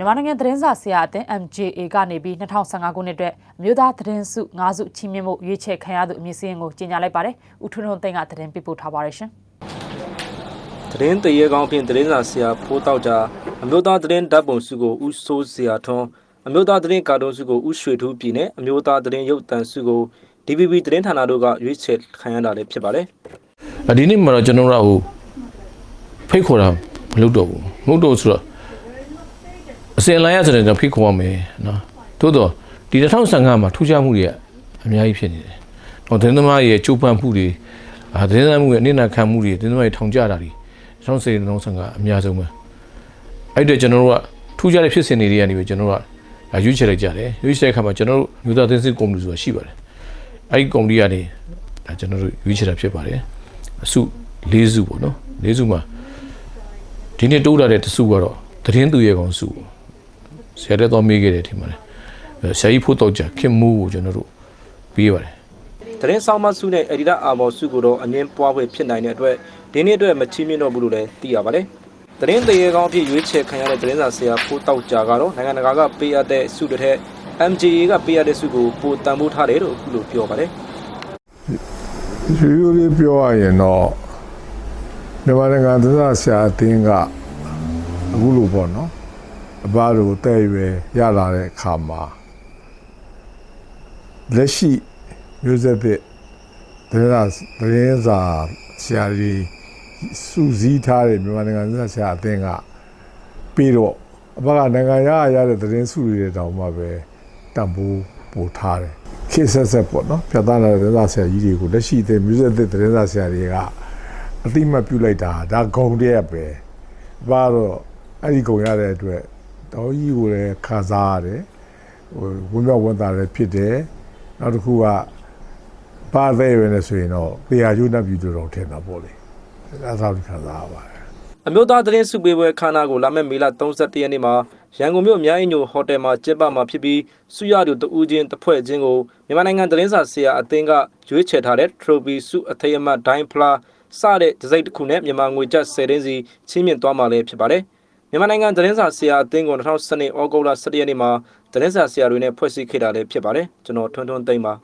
မြန်မာနိုင်ငံသတင်းစာဆရာအသင်း MJA ကနေပြီး2015ခုနှစ်အတွက်အမျိုးသားသတင်းစု9စုချီးမြှင့်မှုရွေးချယ်ခံရသူအမည်စရင်းကိုကြေညာလိုက်ပါတယ်။ဦးထွန်းထွန်းသိန်းကသတင်းပေးပို့ထားပါတယ်ရှင်။သတင်းတရေကောင်းဖြင့်သတင်းစာဆရာဖိုးတောက်ကြအမျိုးသားသတင်းဓာတ်ပုံစုကိုဦးစိုးစရာထွန်းအမျိုးသားသတင်းကာတွန်းစုကိုဦးရွှေထူးပြည်နဲ့အမျိုးသားသတင်းရုပ်သံစုကို DVB သတင်းဌာနတို့ကရွေးချယ်ခံရတာလည်းဖြစ်ပါတယ်အဒီနေ့မှာတော့ကျွန်တော်တို့ကဟိုဖိတ်ခေါ်တာမလုပ်တော့ဘူးမဟုတ်တော့ဆိုတော့ အစင်လိုင်းရဆိုတဲ့ကျွန်တော်ဖိတ်ခေါ်ရမယ်နော်သို့တော့ဒီ2015မှာထူးခြားမှုတွေကအများကြီးဖြစ်နေတယ်ဟောသတင်းသမားရဲ့ကြိုးပမ်းမှုတွေအာသတင်းသမားမှုရဲ့အနစ်နာခံမှုတွေသတင်းသမားရဲ့ထောင်ကြတာတွေ2015 2015အများဆုံးပဲအဲ့တော့ကျွန်တော်တို့ကထူးခြားတဲ့ဖြစ်စဉ်တွေတွေကနေပြီးကျွန်တော်တို့ကရွေးချယ်လိုက်ကြတယ်ရွေးချယ်တဲ့အခါမှာကျွန်တော်တို့မြို့သားသတင်းစစ်ကော်မတီဆိုတာရှိပါတယ်အဲ့ဒီကော်မတီကနေဒါကျွန်တော်တို့ရွေးချယ်တာဖြစ်ပါတယ်အစု၄စုပေါ့နော်၄စုမှာဒီနေ့တိုးလာတဲ့တစုကတော့သတင်းသူရဲ့ကောင်စုပေါ့ ဆရာတော်မေးခဲ့တယ်ထင်ပါတယ်အဲဆရာကြီးဖို့တော့ကြခင်မူကိုကျွန်တော်တို့ပြီးပါတယ်သတင်းဆောင်မစုနဲ့အဒီတာအာမော်စုကိုတော့အငင်းပွားဖွယ်ဖြစ်နိုင်တဲ့အတွက်ဒီနေ့အတွက်မချီးမြှင့်တော့ဘူးလို့လည်းသိရပါတယ်သတင်းတရေကောင်းအဖြစ်ရွေးချယ်ခံရတဲ့သတင်းစာဆရာဖိုးတောက်ကြကတော့နိုင်ငံတကာကပေးအပ်တဲ့စုတစ်ထက် MJA ကပေးအပ်တဲ့စုကိုပိုတန်ဖိုးထားတယ်လို့အခုလိုပြောပါတယ်ရိုးရိုးလေးပြောရရင်တော့မြန်မာနိုင်ငံသစ္စာဆရာအသင်းကအခုလိုပေါ့နော် အဘတို့တဲ့ရွယ်ရလာတဲ့အခါမှာလက်ရှိမျိုးဆက်သစ်သတင်းစာသတင်းစာဆရာကြီးစုစည်းထားတဲ့မြန်မာနိုင်ငံသစ္စာဆရာအသင်းကပြီးတော့အဘကနိုင်ငံရရတဲ့သတင်းစုတွေတောင်မှပဲတံပိုးပို့ထားတယ်ခေတ်ဆက်ဆက်ပေါ့နော်ဖြတ်သားလာတဲ့သတင်းစာဆရာကြီးတွေကိုလက်ရှိတဲ့မျိုးဆက်သစ်သတင်းစာဆရာတွေကအတိမတ်ပြုလိုက်တာဒါဂုံတည်းပဲဘာတော့အဲ့ဒီဂုံရတဲ့အတွက် တော်ကြီးကိုလည်းခါစားရတယ်ဟိုဝင်းမြောက်ဝန်တာလည်းဖြစ်တယ်နောက်တစ်ခုကပါသေးရယ်နဲ့ဆိုရင်တော့တရားကျိုးနှပ်ပြီးတော့ထင်တာပေါ့လေအဲ့ဒါသာခါစားရပါတယ်အမျိုးသားသတင်းစုပေးပွဲခမ်းနားကိုလာမယ့်မေလ31ရက်နေ့မှာရန်ကုန်မြို့အများကြီးညိုဟိုတယ်မှာကျင်းပမှာဖြစ်ပြီးစုရသူတဦးချင်းတစ်ဖွဲ့ချင်းကိုမြန်မာနိုင်ငံသတင်းစာဆရာအသင်းကရွေးချယ်ထားတဲ့ Trophy စုအထိမ်းအမှတ်ဒိုင်းဖလားစတဲ့ဒစိမ့်တစ်ခုနဲ့မြန်မာငွေကျပ်10သိန်းစီချင်းမြင့်သွားမှာလည်းဖြစ်ပါတယ် မြန်မာနိုင်ငံသတင်းစာဆရာအသင်းကို2012ဩဂုတ်လ17ရက်နေ့မှာသတင်းစာဆရာတွေနဲ့ဖွဲ့စည်းခဲ့တာလည်းဖြစ်ပါတယ်ကျွန်တော်ထွန်းထွန်းသိမ်းပါ